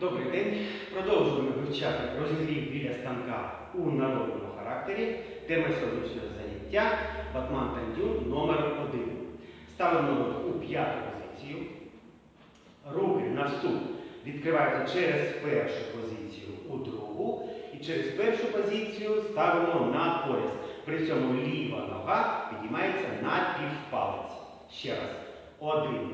Добрий день. Продовжуємо вивчати розігрів біля станка у народному характері. Тема сьогоднішнього заняття Батман Тандюр номер 1 Ставимо у п'яту позицію. Руки на ступ відкриваються через першу позицію у другу. І через першу позицію ставимо на пояс. При цьому ліва нога підіймається на півпалець. Ще раз. Один,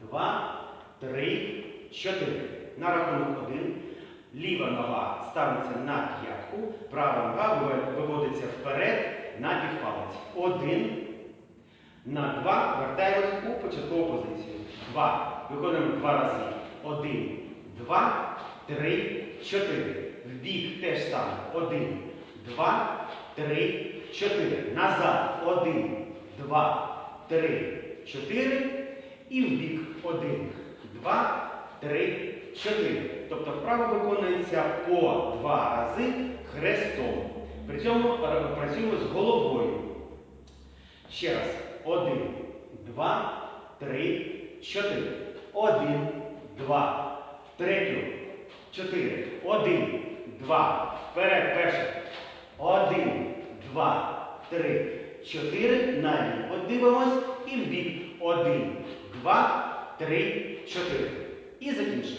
два, три, чотири. На рахунок один. Ліва нога ставиться на п'ятку, права нога виводиться вперед на півпалець. Один. На два вертаємось у початкову позицію. Два. Виконуємо два рази. Один, два, три, чотири. В бік теж саме. Один, два, три, чотири. Назад. Один, два, три, чотири. І в бік. Один, два, три, чотири. Тобто вправо виконується по два рази хрестом. При цьому працюємо з головою. Ще раз. Один, два, три, чотири. Один, два. Третю. Чотири. Один, два. Вперед. Перше. Один, два, три, чотири. Наліво дивимось. І в бік. Один, два, три, чотири. І закінчили.